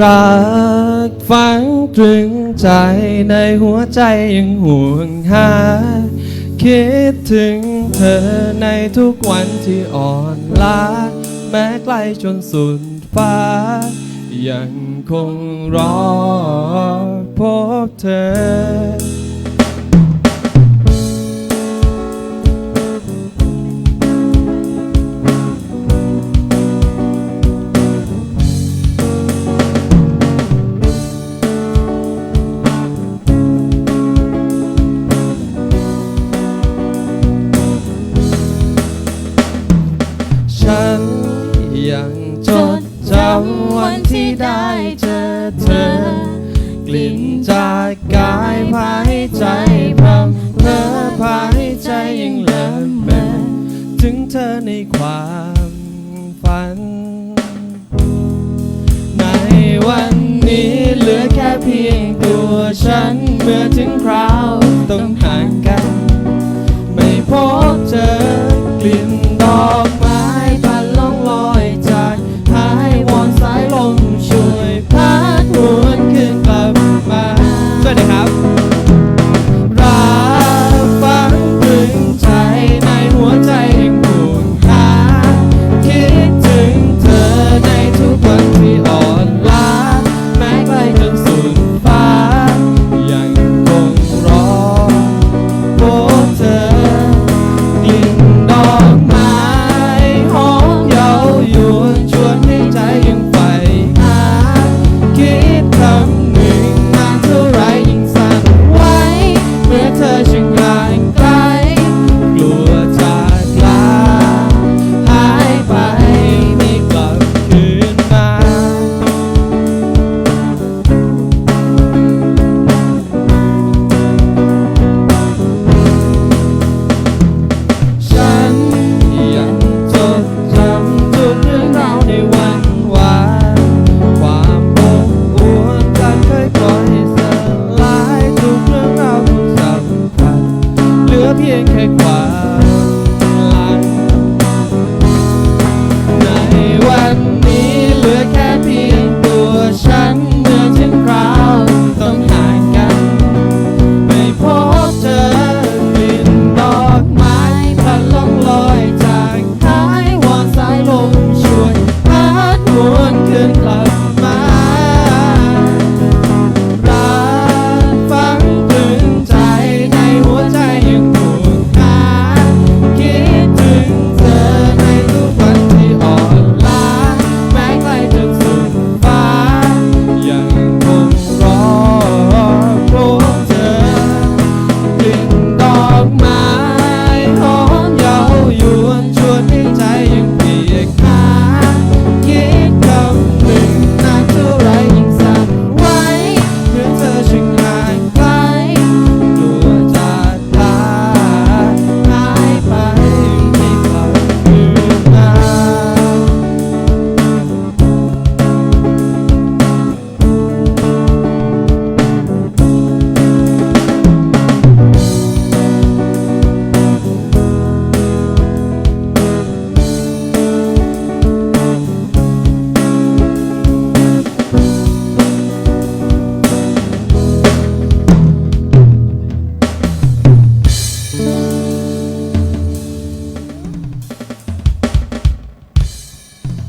รักฝังตรึงใจในหัวใจยังห่วงหา คิดถึงเธอในทุกวันที่อ่อนล้า แม้ไกลจนสุดฟ้า ยังคงรอพบเธอ ยังจดจำวันที่ได้เจอเธอ กลิ่นจากกายภายใจพรำเพอภายใจยังเลิมเมอถึงเธอในความฝัน ในวันนี้เหลือแค่เพียงตัวฉันเมื่อถึงคราว 别开挂